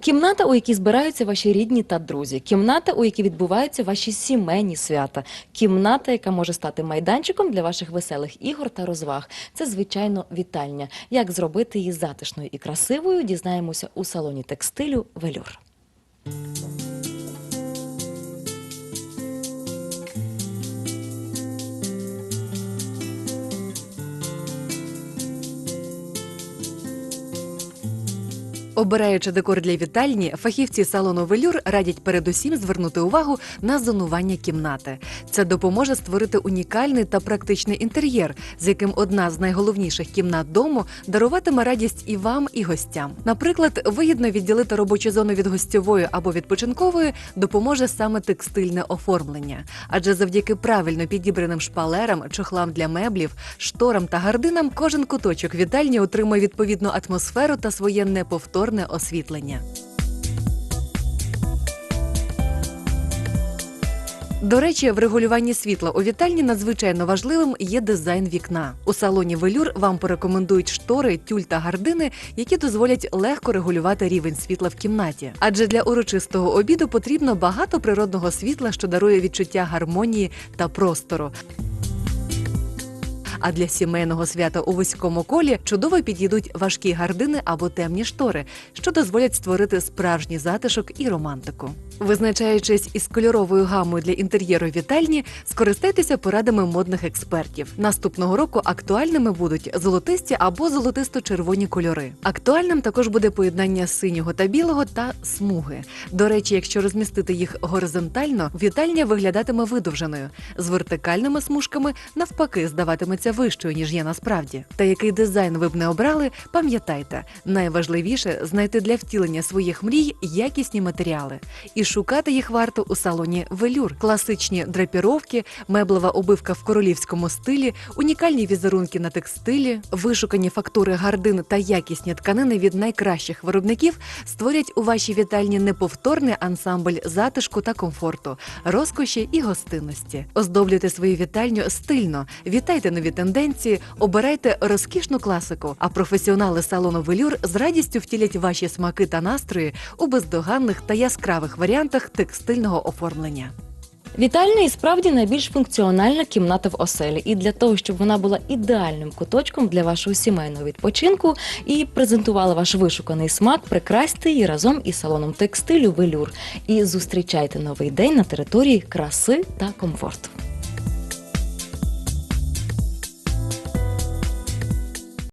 Кімната, у якій збираються ваші рідні та друзі, кімната, у якій відбуваються ваші сімейні свята, кімната, яка може стати майданчиком для ваших веселих ігор та розваг. Це звичайно вітальня. Як зробити її затишною і красивою, дізнаємося у салоні текстилю Велюр. Обираючи декор для вітальні, фахівці салону Велюр радять передусім звернути увагу на зонування кімнати. Це допоможе створити унікальний та практичний інтер'єр, з яким одна з найголовніших кімнат дому даруватиме радість і вам, і гостям. Наприклад, вигідно відділити робочу зону від гостьової або відпочинкової допоможе саме текстильне оформлення, адже завдяки правильно підібраним шпалерам, чохлам для меблів, шторам та гардинам кожен куточок вітальні отримує відповідну атмосферу та своє неповторне освітлення. До речі, в регулюванні світла у вітальні надзвичайно важливим є дизайн вікна. У салоні Велюр вам порекомендують штори, тюль та гардини, які дозволять легко регулювати рівень світла в кімнаті. Адже для урочистого обіду потрібно багато природного світла, що дарує відчуття гармонії та простору. А для сімейного свята у вузькому колі чудово підійдуть важкі гардини або темні штори, що дозволять створити справжній затишок і романтику. Визначаючись із кольоровою гамою для інтер'єру вітальні, скористайтеся порадами модних експертів. Наступного року актуальними будуть золотисті або золотисто-червоні кольори. Актуальним також буде поєднання синього та білого та смуги. До речі, якщо розмістити їх горизонтально, вітальня виглядатиме видовженою. З вертикальними смужками навпаки здаватиметься вищою, ніж є насправді. Та який дизайн ви б не обрали, пам'ятайте, найважливіше знайти для втілення своїх мрій якісні матеріали. І шукати їх варто у салоні Велюр. Класичні драпіровки, меблева обивка в королівському стилі, унікальні візерунки на текстилі, вишукані фактури гардин та якісні тканини від найкращих виробників створять у вашій вітальні неповторний ансамбль затишку та комфорту, розкоші і гостинності. Оздоблюйте свою вітальню стильно, вітайте нові тенденції, обирайте розкішну класику. А професіонали салону Велюр з радістю втілять ваші смаки та настрої у бездоганних та яскравих варіантах текстильного оформлення. Вітальня і справді найбільш функціональна кімната в оселі. І для того, щоб вона була ідеальним куточком для вашого сімейного відпочинку і презентувала ваш вишуканий смак, прикрасьте її разом із салоном текстилю Велюр. І зустрічайте новий день на території краси та комфорту.